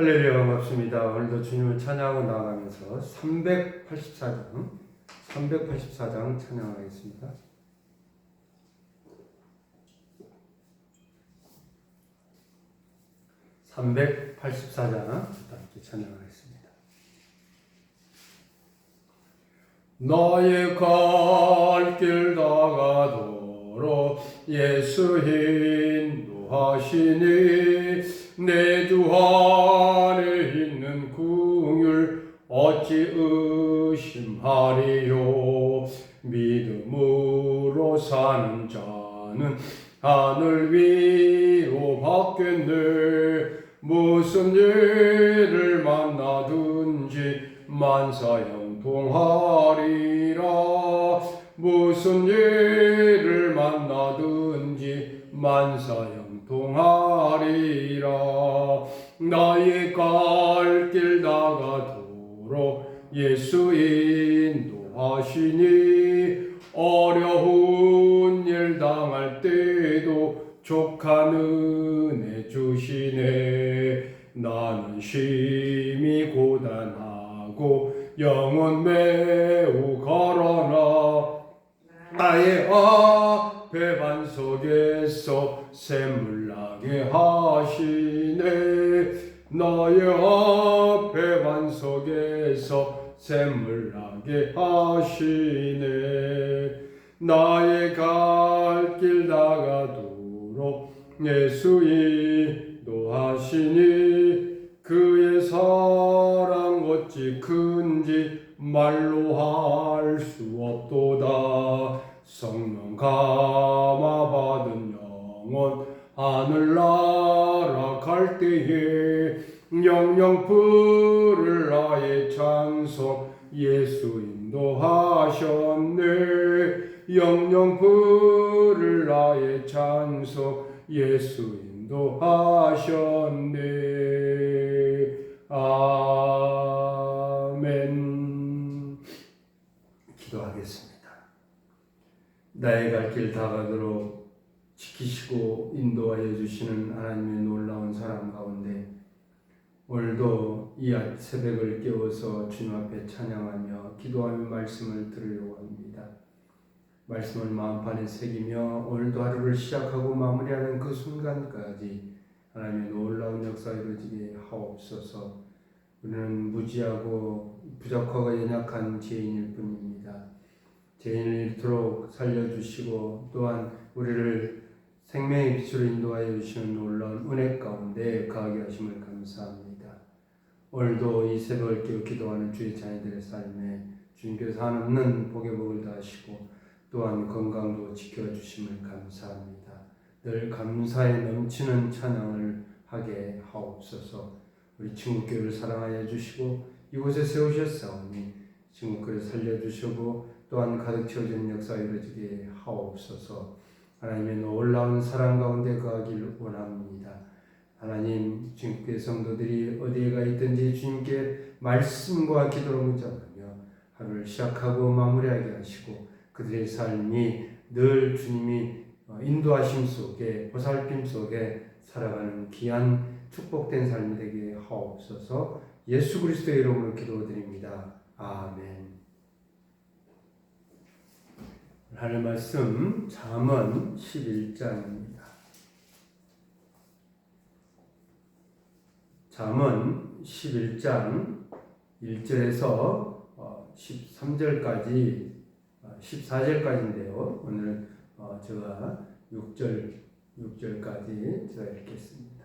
할렐루야 반갑습니다. 오늘도 주님을 찬양하고 나아가면서 384장 384장 찬양하겠습니다. (384장) 함께 찬양하겠습니다. 나의 갈길 다가도록 예수 인도하시니 내주 안에 있는 궁율 어찌 의심하리요. 믿음으로 사는 자는 하늘 위로 받겠네. 무슨 일을 만나든지 만사 형통하리라. 무슨 일을 만나든지 만사 형통하리라. 나의 갈길 다가도록 예수 인도하시니 어려운 일 당할 때도 족한 은혜 주시네. 나는 심히 고단하고 영혼 매우 가라나 나의 앞에 반석에서 샘물 나게 하시네. 나의 앞에 반석에서 샘물 나게 하시네. 나의 갈길 다가도록 예수 인도하시니 그의 사랑 어찌 큰지 말로 할 수 없도다. 성령 감화 받은 영혼 하늘나라 갈 때에 영영 찬송 예수 인도하셨네. 영영 부를 나의 찬송 예수 인도하셨네. 아멘. 기도하겠습니다. 나의 갈 길 다가도록 지키시고 인도하여 주시는 하나님의 놀라운 사랑 가운데 오늘도 이 새벽을 깨워서 주님 앞에 찬양하며 기도하며 말씀을 들으려고 합니다. 말씀을 마음판에 새기며 오늘도 하루를 시작하고 마무리하는 그 순간까지 하나님의 놀라운 역사 이루어지게 하옵소서. 우리는 무지하고 부족하고 연약한 죄인일 뿐입니다. 죄인을 이토록 살려주시고 또한 우리를 생명의 빛으로 인도하여 주시는 놀라운 은혜 가운데 거하게 하심을 감사합니다. 오늘도 이 새벽을 깨워 기도하는 주의 자녀들의 삶에 주님께서 한없는 복의 복을 다하시고 또한 건강도 지켜주심을 감사합니다. 늘 감사에 넘치는 찬양을 하게 하옵소서 우리 친구교회를 사랑하여 주시고 이곳에 세우셨사오니 친구교회를 살려주시고 또한 가득 채워지는 역사 이루어지게 하옵소서 하나님의 놀라운 사랑 가운데 거하길 원합니다. 하나님 주님께 성도들이 어디에 가 있든지 주님께 말씀과 기도로 문자하며 하루를 시작하고 마무리하게 하시고 그들의 삶이 늘 주님이 인도하심 속에 보살핌 속에 살아가는 귀한 축복된 삶이 되게 하옵소서 예수 그리스도의 이름으로 기도드립니다. 아멘. 하늘 말씀 잠언 11장입니다. 잠언 11장 1절에서 13절까지 14절까지인데요. 오늘 제가 6절 6절까지 제가 읽겠습니다.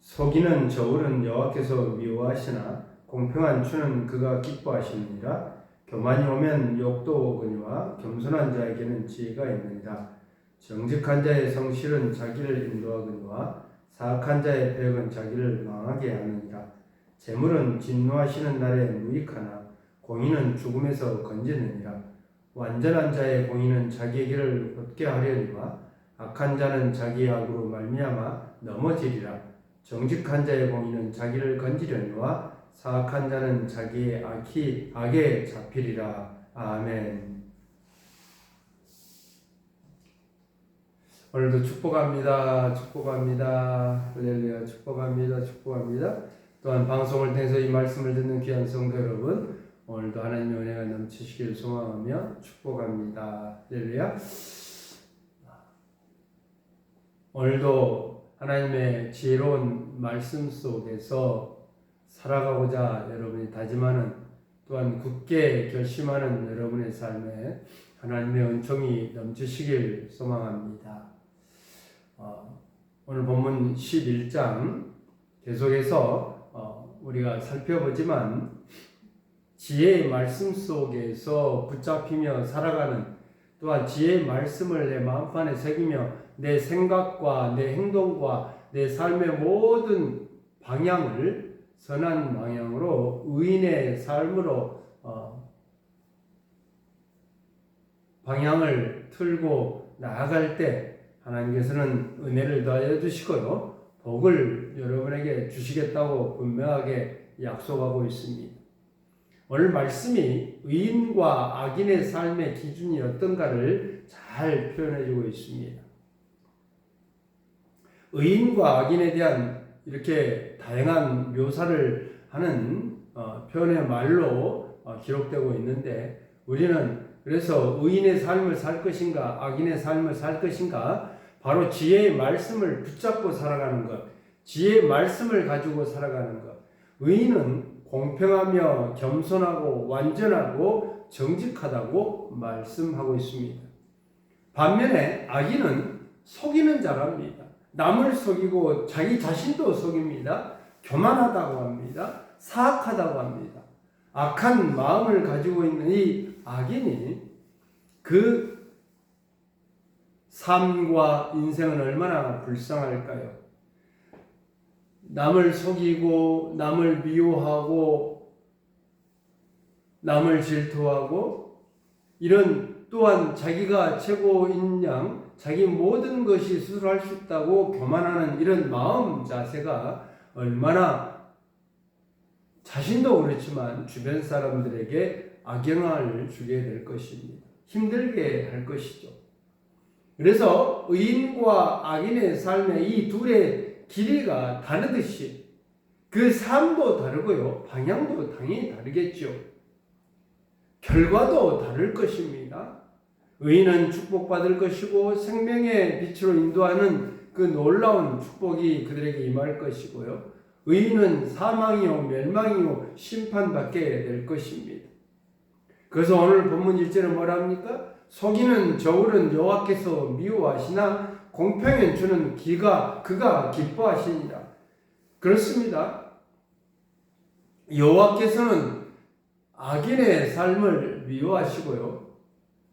속이는 저울은 여호와께서 미워하시나 공평한 추는 그가 기뻐하시느니라 교만이 오면 욕도 오거니와 겸손한 자에게는 지혜가 있느니라 정직한 자의 성실은 자기를 인도하거니와 사악한 자의 벽은 자기를 망하게 하느니라 재물은 진노하시는 날에 무익하나 공의는 죽음에서 건지느니라 완전한 자의 공의는 자기에게를 얻게 하려니와 악한 자는 자기의 악으로 말미암아 넘어지리라 정직한 자의 공의는 자기를 건지려니와 사악한 자는 자기의 악이 악에 잡히리라. 아멘. 오늘도 축복합니다. 축복합니다. 할렐루야. 축복합니다. 축복합니다. 또한 방송을 통해서 이 말씀을 듣는 귀한 성도 여러분, 오늘도 하나님의 은혜가 넘치시길 소망하며 축복합니다. 할렐루야. 오늘도 하나님의 지혜로운 말씀 속에서 살아가고자 여러분이 다짐하는 또한 굳게 결심하는 여러분의 삶에 하나님의 은총이 넘치시길 소망합니다. 어, 오늘 본문 11장 계속해서 어, 우리가 살펴보지만 지혜의 말씀 속에서 붙잡히며 살아가는 또한 지혜의 말씀을 내 마음판에 새기며 내 생각과 내 행동과 내 삶의 모든 방향을 선한 방향으로 의인의 삶으로 어, 방향을 틀고 나아갈 때 하나님께서는 은혜를 더하여 주시고요 복을 여러분에게 주시겠다고 분명하게 약속하고 있습니다. 오늘 말씀이 의인과 악인의 삶의 기준이 어떤가를 잘 표현해주고 있습니다. 의인과 악인에 대한 이렇게 다양한 묘사를 하는 어, 표현의 말로 어, 기록되고 있는데 우리는 그래서 의인의 삶을 살 것인가 악인의 삶을 살 것인가 바로 지혜의 말씀을 붙잡고 살아가는 것 지혜의 말씀을 가지고 살아가는 것 의인은 공평하며 겸손하고 완전하고 정직하다고 말씀하고 있습니다. 반면에 악인은 속이는 자랍니다. 남을 속이고 자기 자신도 속입니다. 교만하다고 합니다. 사악하다고 합니다. 악한 마음을 가지고 있는 이 악인이 그 삶과 인생은 얼마나 불쌍할까요? 남을 속이고 남을 미워하고 남을 질투하고 이런 또한 자기가 최고인 양 자기 모든 것이 스스로 할수 있다고 교만하는 이런 마음 자세가 얼마나 자신도 그렇지만 주변 사람들에게 악영향을 주게 될 것입니다. 힘들게 할 것이죠. 그래서 의인과 악인의 삶의 이 둘의 길이가 다르듯이 그 삶도 다르고요. 방향도 당연히 다르겠죠. 결과도 다를 것입니다. 의인은 축복받을 것이고 생명의 빛으로 인도하는 그 놀라운 축복이 그들에게 임할 것이고요. 의인은 사망이요 멸망이요 심판받게 될 것입니다. 그래서 오늘 본문 1절은 뭐랍니까? 속이는 저울은 여호와께서 미워하시나 공평히 주는 기가 그가 기뻐하시니라. 그렇습니다. 여호와께서는 악인의 삶을 미워하시고요.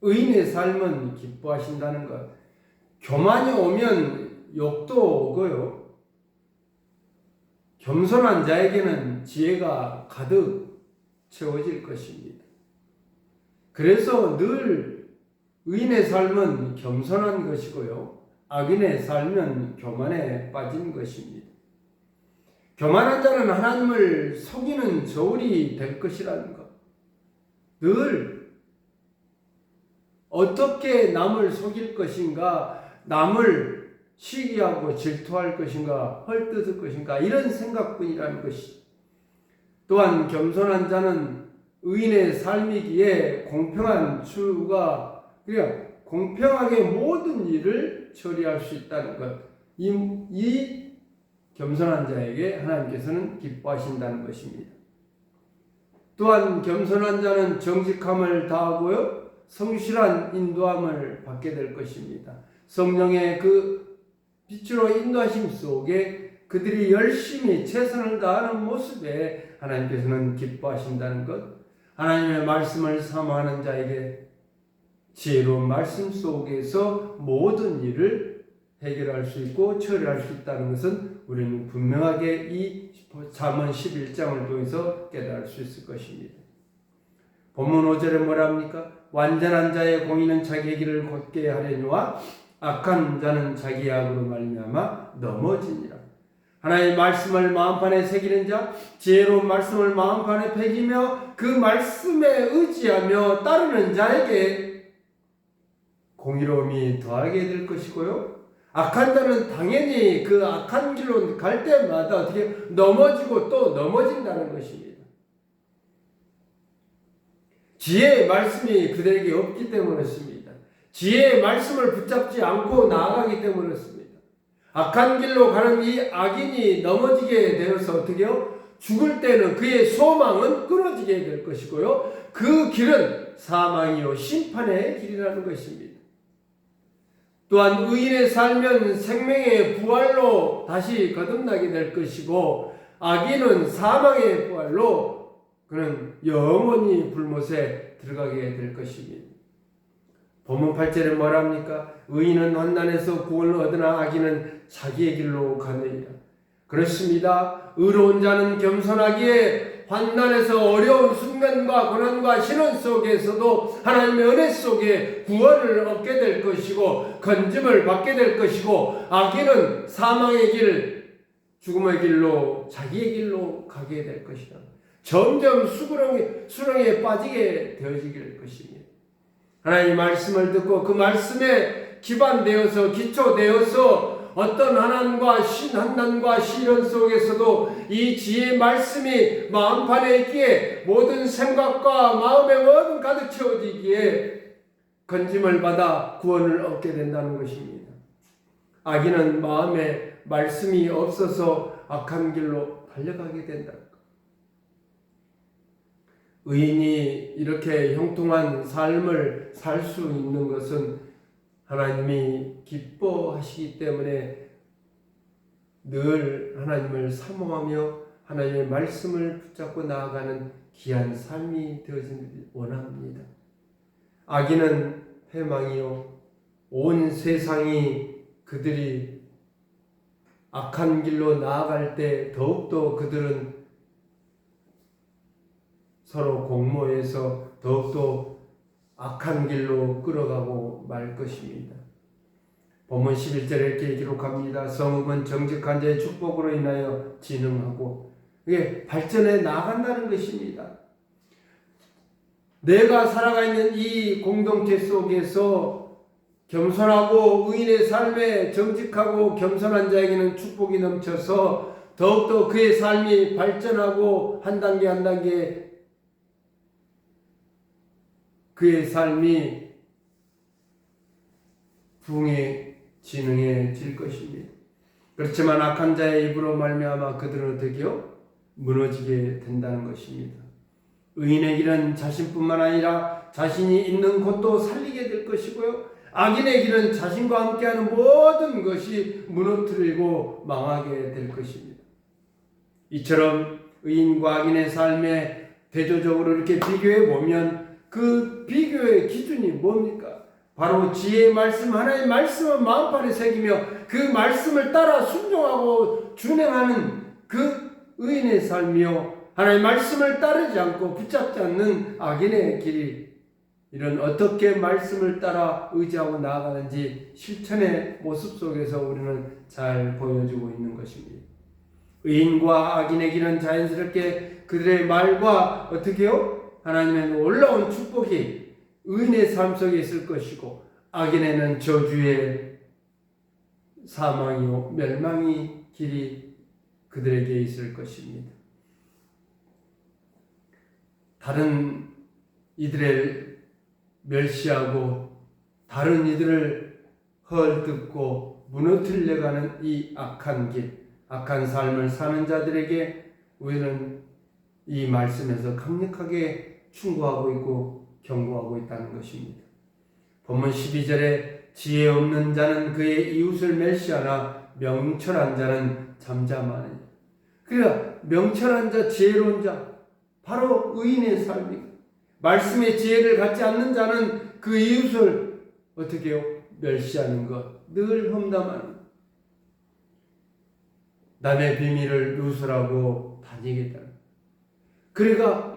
의인의 삶은 기뻐하신다는 것. 교만이 오면 욕도 오고요. 겸손한 자에게는 지혜가 가득 채워질 것입니다. 그래서 늘 의인의 삶은 겸손한 것이고요. 악인의 삶은 교만에 빠진 것입니다. 교만한 자는 하나님을 속이는 저울이 될 것이라는 것. 늘 어떻게 남을 속일 것인가, 남을 시기하고 질투할 것인가, 헐뜯을 것인가, 이런 생각뿐이라는 것이. 또한 겸손한 자는 의인의 삶이기에 공평한 추가, 그러니까 공평하게 모든 일을 처리할 수 있다는 것. 이, 이 겸손한 자에게 하나님께서는 기뻐하신다는 것입니다. 또한 겸손한 자는 정직함을 다하고요. 성실한 인도함을 받게 될 것입니다. 성령의 그 빛으로 인도하심 속에 그들이 열심히 최선을 다하는 모습에 하나님께서는 기뻐하신다는 것, 하나님의 말씀을 사모하는 자에게 지혜로운 말씀 속에서 모든 일을 해결할 수 있고 처리할 수 있다는 것은 우리는 분명하게 이 잠언 11장을 통해서 깨달을 수 있을 것입니다. 본문 5절에 뭐랍니까? 완전한 자의 공의는 자기 길을 곧게 하려니와 악한 자는 자기 악으로 말미암아 넘어지니라. 하나님의 말씀을 마음판에 새기는 자, 지혜로운 말씀을 마음판에 새기며 그 말씀에 의지하며 따르는 자에게 공의로움이 더하게 될 것이고요. 악한 자는 당연히 그 악한 길로 갈 때마다 어떻게 넘어지고 또 넘어진다는 것입니다. 지혜의 말씀이 그들에게 없기 때문에 그렇습니다. 지혜의 말씀을 붙잡지 않고 나아가기 때문에 그렇습니다. 악한 길로 가는 이 악인이 넘어지게 되어서 어떻게요? 죽을 때는 그의 소망은 끊어지게 될 것이고요. 그 길은 사망이요 심판의 길이라는 것입니다. 또한 의인의 살면 생명의 부활로 다시 거듭나게 될 것이고 악인은 사망의 부활로 그는 영원히 불못에 들어가게 될 것입니다. 본문 8절에 뭐랍니까? 의인은 환난에서 구원을 얻으나 악인은 자기의 길로 가느니라. 그렇습니다. 의로운 자는 겸손하기에 환난에서 어려운 순간과 고난과 신원 속에서도 하나님의 은혜 속에 구원을 얻게 될 것이고 건짐을 받게 될 것이고 악인은 사망의 길, 죽음의 길로 자기의 길로 가게 될 것이다. 점점 수렁에, 수렁에 빠지게 되어지게 될 것입니다. 하나님 말씀을 듣고 그 말씀에 기반되어서 기초되어서 어떤 하난과 신한난과 시련 속에서도 이 지혜의 말씀이 마음판에 있기에 모든 생각과 마음의 모든 가득 채워지기에 건짐을 받아 구원을 얻게 된다는 것입니다. 악인은 마음에 말씀이 없어서 악한 길로 달려가게 된다. 의인이 이렇게 형통한 삶을 살 수 있는 것은 하나님이 기뻐하시기 때문에 늘 하나님을 사모하며 하나님의 말씀을 붙잡고 나아가는 귀한 삶이 되어지길 원합니다. 악인은 패망이요 온 세상이 그들이 악한 길로 나아갈 때 더욱더 그들은 서로 공모해서 더욱더 악한 길로 끌어가고 말 것입니다. 본문 11절에 이렇게 기록합니다. 성읍은 정직한 자의 축복으로 인하여 진흥하고 이게 발전해 나간다는 것입니다. 내가 살아가 있는 이 공동체 속에서 겸손하고 의인의 삶에 정직하고 겸손한 자에게는 축복이 넘쳐서 더욱더 그의 삶이 발전하고 한 단계 한 단계 그의 삶이 부흥에 진흥해질 것입니다. 그렇지만 악한 자의 입으로 말미암아 그들은 어떻게요? 무너지게 된다는 것입니다. 의인의 길은 자신뿐만 아니라 자신이 있는 곳도 살리게 될 것이고요. 악인의 길은 자신과 함께하는 모든 것이 무너뜨리고 망하게 될 것입니다. 이처럼 의인과 악인의 삶에 대조적으로 이렇게 비교해 보면 그 비교의 기준이 뭡니까? 바로 지혜의 말씀, 하나의 말씀을 마음판에 새기며 그 말씀을 따라 순종하고 준행하는 그 의인의 삶이요. 하나의 말씀을 따르지 않고 붙잡지 않는 악인의 길이 이런 어떻게 말씀을 따라 의지하고 나아가는지 실천의 모습 속에서 우리는 잘 보여주고 있는 것입니다. 의인과 악인의 길은 자연스럽게 그들의 말과 어떻게요? 하나님의 놀라운 축복이 의인의 삶 속에 있을 것이고 악인에는 저주의 사망이요 멸망이 길이 그들에게 있을 것입니다. 다른 이들을 멸시하고 다른 이들을 헐뜯고 무너뜨려가는 이 악한 길, 악한 삶을 사는 자들에게 우리는 이 말씀에서 강력하게 충고하고 있고 경고하고 있다는 것입니다. 본문 12절에 지혜 없는 자는 그의 이웃을 멸시하나 명철한 자는 잠잠하니. 그러니까 명철한 자, 지혜로운 자, 바로 의인의 삶이 말씀의 지혜를 갖지 않는 자는 그 이웃을 어떻게 요 멸시하는 것, 늘 험담하는 것. 남의 비밀을 누설하고 다니겠다. 그러니까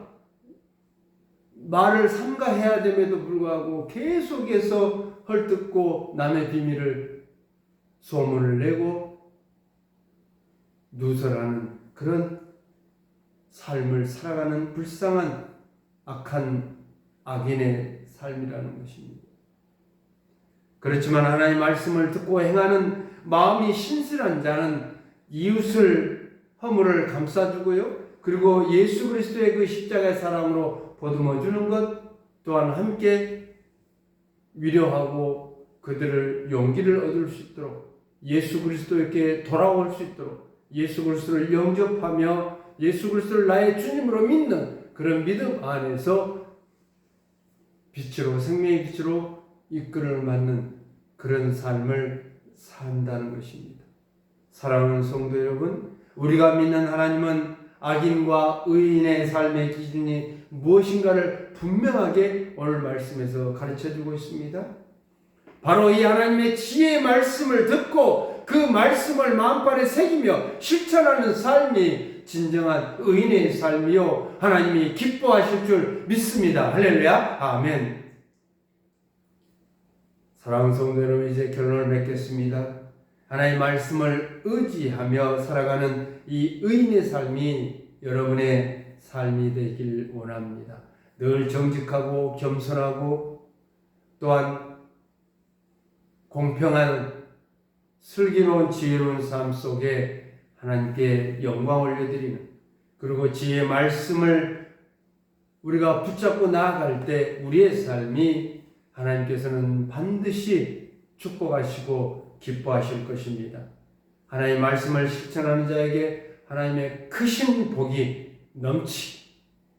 말을 삼가해야 됨에도 불구하고 계속해서 헐뜯고 남의 비밀을 소문을 내고 누설하는 그런 삶을 살아가는 불쌍한 악한 악인의 삶이라는 것입니다. 그렇지만 하나님 말씀을 듣고 행하는 마음이 신실한 자는 이웃을 허물을 감싸주고요. 그리고 예수 그리스도의 그 십자가의 사랑으로 보듬어 주는 것 또한 함께 위로하고 그들을 용기를 얻을 수 있도록 예수 그리스도에게 돌아올 수 있도록 예수 그리스도를 영접하며 예수 그리스도를 나의 주님으로 믿는 그런 믿음 안에서 빛으로 생명의 빛으로 이끌어 맞는 그런 삶을 산다는 것입니다. 사랑하는 성도 여러분, 우리가 믿는 하나님은 악인과 의인의 삶의 기준이 무엇인가를 분명하게 오늘 말씀에서 가르쳐 주고 있습니다. 바로 이 하나님의 지혜의 말씀을 듣고 그 말씀을 마음판에 새기며 실천하는 삶이 진정한 의인의 삶이요 하나님이 기뻐하실 줄 믿습니다. 할렐루야. 아멘. 사랑하는 성도 여러분 이제 결론을 맺겠습니다. 하나님의 말씀을 의지하며 살아가는 이 의인의 삶이 여러분의 삶이 되길 원합니다. 늘 정직하고 겸손하고 또한 공평한 슬기로운 지혜로운 삶 속에 하나님께 영광을 올려드리는 그리고 지혜의 말씀을 우리가 붙잡고 나아갈 때 우리의 삶이 하나님께서는 반드시 축복하시고 기뻐하실 것입니다. 하나님의 말씀을 실천하는 자에게 하나님의 크신 복이 넘치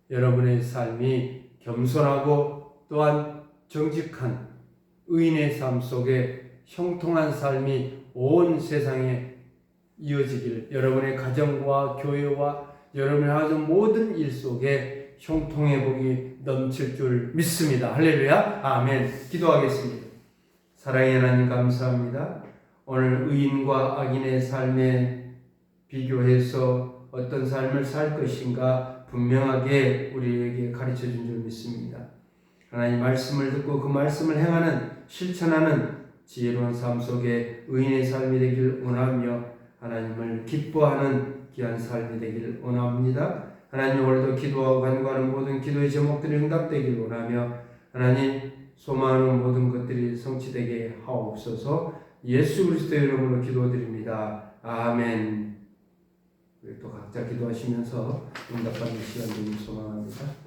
여러분의 삶이 겸손하고 또한 정직한 의인의 삶 속에 형통한 삶이 온 세상에 이어지기를 여러분의 가정과 교회와 여러분의 하는 모든 일 속에 형통의 복이 넘칠 줄 믿습니다. 할렐루야. 아멘. 기도하겠습니다. 사랑의 하나님 감사합니다. 오늘 의인과 악인의 삶에 비교해서 어떤 삶을 살 것인가 분명하게 우리에게 가르쳐 준 줄 믿습니다. 하나님 말씀을 듣고 그 말씀을 행하는 실천하는 지혜로운 삶 속에 의인의 삶이 되길 원하며 하나님을 기뻐하는 귀한 삶이 되길 원합니다. 하나님 오늘도 기도하고 간구하는 모든 기도의 제목들이 응답되길 원하며 하나님 소망하는 모든 것들이 성취되게 하옵소서 예수 그리스도의 이름으로 기도드립니다. 아멘. 또 각자 기도하시면서 응답받는 시간 되길 소망합니다.